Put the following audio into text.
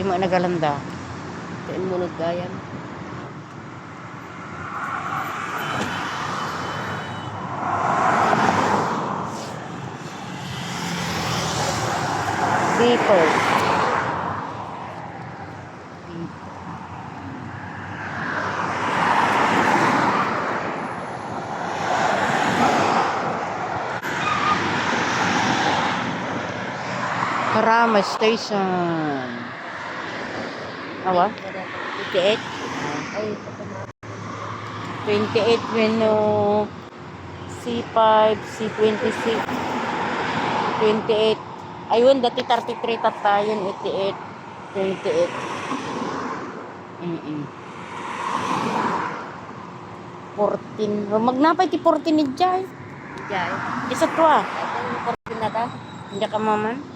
Di mo nagalanda. Kain mo naggayan. Zipper. Karama Station. Awa? 28? Ay, 28 menu C5, C26, 28. Ayun, dati 33 tatayon, 88, 28. Mm-mm. 14. Magnapay ti 14 ni Jai. Jai. Isa to ah. Kung korpin na ta. Hindi ka maman.